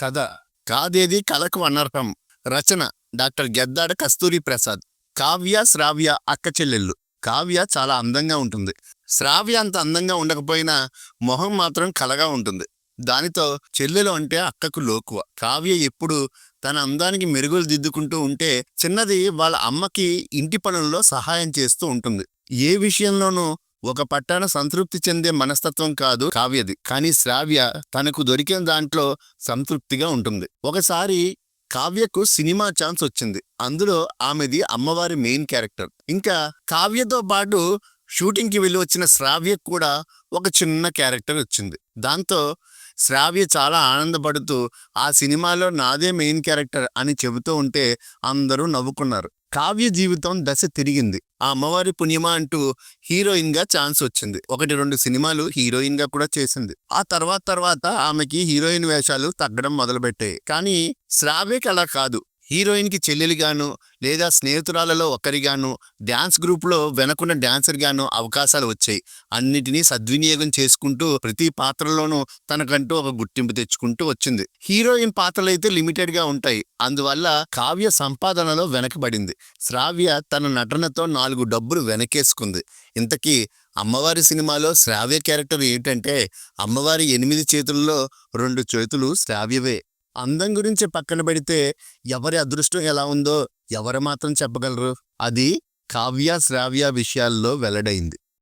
కథ. కాదేది కథకు అనర్హం. రచన డాక్టర్ గెద్దాడ కస్తూరి ప్రసాద్. కావ్య శ్రావ్య అక్క చెల్లెళ్ళు. కావ్య చాలా అందంగా ఉంటుంది. శ్రావ్య అంత అందంగా ఉండకపోయినా మొహం మాత్రం కలగా ఉంటుంది. దానితో చెల్లెలు అంటే అక్కకు లోకువ. కావ్య ఎప్పుడు తన అందానికి మెరుగులు దిద్దుకుంటూ ఉంటే చిన్నది వాళ్ళ అమ్మకి ఇంటి పనుల్లో సహాయం చేస్తూ ఉంటుంది. ఏ విషయంలోనూ ఒక పట్టాన సంతృప్తి చెందే మనస్తత్వం కాదు కావ్యది. కానీ శ్రావ్య తనకు దొరికిన దాంట్లో సంతృప్తిగా ఉంటుంది. ఒకసారి కావ్యకు సినిమా ఛాన్స్ వచ్చింది. అందులో ఆమెది అమ్మవారి మెయిన్ క్యారెక్టర్. ఇంకా కావ్యతో పాటు షూటింగ్కి వెళ్ళి వచ్చిన శ్రావ్యకు కూడా ఒక చిన్న క్యారెక్టర్ వచ్చింది. దాంతో శ్రావ్య చాలా ఆనందపడుతూ ఆ సినిమాలో నాదే మెయిన్ క్యారెక్టర్ అని చెబుతూ ఉంటే అందరూ నవ్వుకున్నారు. కావ్య జీవితం దశ తిరిగింది. ఆ అమ్మవారి పుణ్యమా అంటూ హీరోయిన్గా ఛాన్స్ వచ్చింది. ఒకటి రెండు సినిమాలు హీరోయిన్గా కూడా చేసింది. ఆ తర్వాత తర్వాత ఆమెకి హీరోయిన్ వేషాలు తగ్గడం మొదలుపెట్టాయి. కానీ శ్రావ్యకి అలా కాదు. హీరోయిన్కి చెల్లెలిగాను లేదా స్నేహితురాలలో ఒక్కరిగాను డ్యాన్స్ గ్రూప్లో వెనకున్న డ్యాన్సర్గాను అవకాశాలు వచ్చాయి. అన్నిటినీ సద్వినియోగం చేసుకుంటూ ప్రతి పాత్రలోనూ తనకంటూ ఒక గుర్తింపు తెచ్చుకుంటూ వచ్చింది. హీరోయిన్ పాత్రలు అయితే లిమిటెడ్గా ఉంటాయి. అందువల్ల కావ్య సంపాదనలో వెనకబడింది. శ్రావ్య తన నటనతో నాలుగు డబ్బులు వెనకేసుకుంది. ఇంతకీ అమ్మవారి సినిమాలో శ్రావ్య క్యారెక్టర్ ఏంటంటే అమ్మవారి ఎనిమిది చేతుల్లో రెండు చేతులు శ్రావ్యవే. అందం గురించి పక్కన పెడితే ఎవరి అదృష్టం ఎలా ఉందో ఎవరు మాత్రం చెప్పగలరు? అది కావ్య శ్రావ్య విషయాల్లో వెల్లడైంది.